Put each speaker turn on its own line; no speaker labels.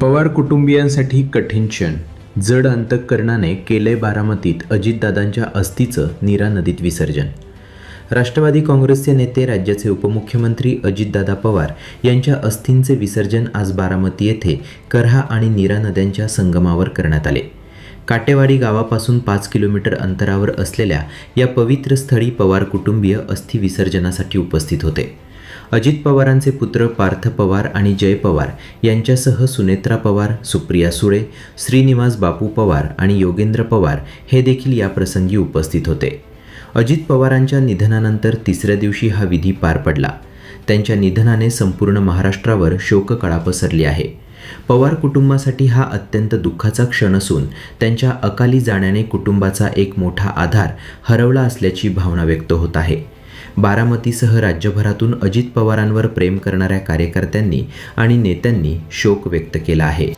पवार कुटुंबियांसाठी कठीण क्षण. जड अंतकरणाने केलंय बारामतीत अजितदादांच्या अस्थीचं नीरा नदीत विसर्जन. राष्ट्रवादी काँग्रेसचे नेते राज्याचे उपमुख्यमंत्री अजितदादा पवार यांच्या अस्थींचे विसर्जन आज बारामती येथे करहा आणि नीरा नद्यांच्या संगमावर करण्यात आले. काटेवाडी गावापासून पाच किलोमीटर अंतरावर असलेल्या या पवित्र स्थळी पवार कुटुंबीय अस्थि विसर्जनासाठी उपस्थित होते. अजित पवारांचे पुत्र पार्थ पवार आणि जय पवार यांच्यासह सुनेत्रा पवार सुप्रिया सुळे श्रीनिवास बापू पवार आणि योगेंद्र पवार हे देखील या प्रसंगी उपस्थित होते. अजित पवारांच्या निधनानंतर तिसऱ्या दिवशी हा विधी पार पडला. त्यांच्या निधनाने संपूर्ण महाराष्ट्रावर शोककळा पसरली आहे. पवार कुटुंबासाठी हा अत्यंत दुःखाचा क्षण असून त्यांच्या अकाली जाण्याने कुटुंबाचा एक मोठा आधार हरवला असल्याची भावना व्यक्त होत आहे. बारामतीसह राज्यभरातून अजित पवारांवर प्रेम करणाऱ्या कार्यकर्त्यांनी आणि नेत्यांनी शोक व्यक्त केला आहे.